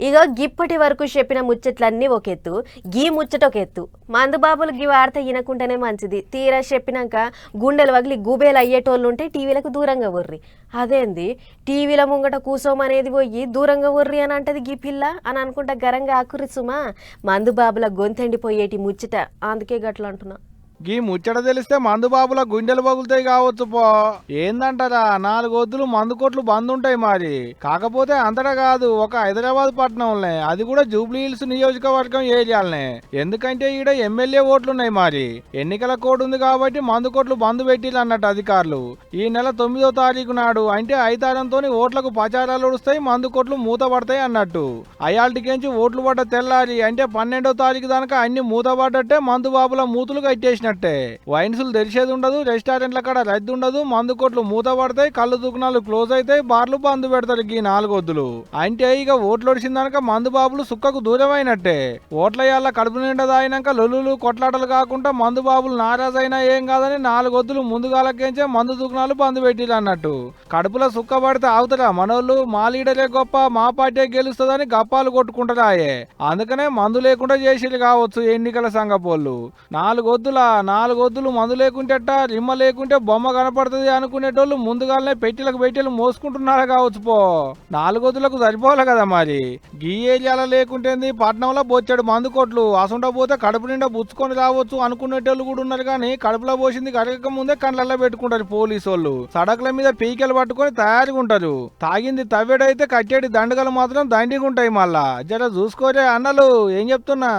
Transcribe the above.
ఇగో గిప్పటి వరకు చెప్పిన ముచ్చట్లన్నీ ఒక ఎత్తు గీ ముచ్చట ఒక ఎత్తు మందు బాబులు గీ వార్త వినకుంటేనే మంచిది. తీరా చెప్పినాక గుండెలు వగిలి గుబేలు అయ్యేటోళ్ళు ఉంటే టీవీలకు దూరంగా ఉర్రి అదేంది? టీవీల ముంగట కూసోమనేది పోయి దూరంగా ఉర్రి అని అంటది గీ పిల్ల? అని అనుకుంటా గరంగా ఆకురి సుమా? మందుబాబుల గొంతెండిపోయేటి ముచ్చట. అందుకే గట్ల అంటున్నా. గీ ముచ్చట తెలిస్తే మందు బాబుల గుండెలు పగులుతాయి కావచ్చు పో. ఏందంటారా? నాలుగు వద్దులు మందు కొట్లు బంద్ ఉంటాయి మరి. కాకపోతే అంతటా కాదు ఒక హైదరాబాద్ పట్టణంలే అది కూడా జూబ్లీ హిల్స్ నియోజకవర్గం ఏరియాలనే. ఎందుకంటే ఈడ ఎమ్మెల్యే ఓట్లున్నాయి మరి. ఎన్నికల కోడ్ ఉంది కాబట్టి మందు కొట్లు బంద్ పెట్టిల్లు అన్నట్టు అధికారులు. ఈ నెల తొమ్మిదో తారీఖు నాడు అంటే ఐదారంతో ఓట్లకు ప్రచారాలు ఉడుస్తాయి మందు కొట్లు మూత పడతాయి అన్నట్టు. అయాల్టికించి ఓట్లు పడ్డ తెల్లారి అంటే పన్నెండో తారీఖు దాకా అన్ని మూత పడ్డట్టే మందు బాబుల మూతులు వైన్సులు తెరిచేది ఉండదు రెస్టారెంట్ల కాడ రద్దు ఉండదు మందు కొట్లు మూత పడతాయి కళ్ళు దుకాణాలు క్లోజ్ అవుతాయి బార్లు బంద్ పెడతారు ఈ నాలుగొద్దులు అంటే ఇక ఓట్లు ఒడిచిందనక మందు బాబులు సుక్కకు దూరమైనట్టే. ఓట్లయ్యాల కడుపు నిండా తాగినాక లొల్లులు కొట్లాటలు కాకుండా మందు బాబులు నారాజైనా ఏం కాదని నాలుగొద్దులు ముందుగాలకేంచే మందు దుకాణాలు బంద్ పెట్టిరు అన్నట్టు. కడుపులో సుక్క పడితే ఆగుతారా మనోళ్ళు? మా లీడరే గొప్ప మా పార్టీ గెలుస్తుందని గప్పాలు కొట్టుకుంటారాయే. అందుకనే మందు లేకుండా చేసిరు కావచ్చు ఎన్నికల సంఘపోళ్ళు. నాలుగొద్దుల నాలుగొద్దులు మందు లేకుంటేట రిమ్మ లేకుంటే బొమ్మ కనపడుతుంది అనుకునేటోళ్ళు ముందుగానే పెట్టెలకు పెట్టెలు మోసుకుంటున్నారా కావచ్చు పో. నాలుగొద్దులకు సరిపోవాలి కదా మరి. గీ ఏరియాలో లేకుంటేంది పట్నంలో బొచ్చాడు మందు కొట్లు. అసంట పోతే కడుపు నిండా బుచ్చుకొని రావచ్చు అనుకునేటోళ్ళు కూడా ఉన్నారు కానీ కడుపులో పోసింది కడగక ముందే కండ్లల్లో పెట్టుకుంటారు పోలీసు వాళ్ళు సడకుల మీద పీకెలు పట్టుకొని తయారుగా ఉంటారు. తాగింది తవ్వేడైతే కట్టేటి దండగలు మాత్రం దండిగా ఉంటాయి మళ్ళా. జర చూసుకోరే అన్నలు ఏం చెప్తున్నా?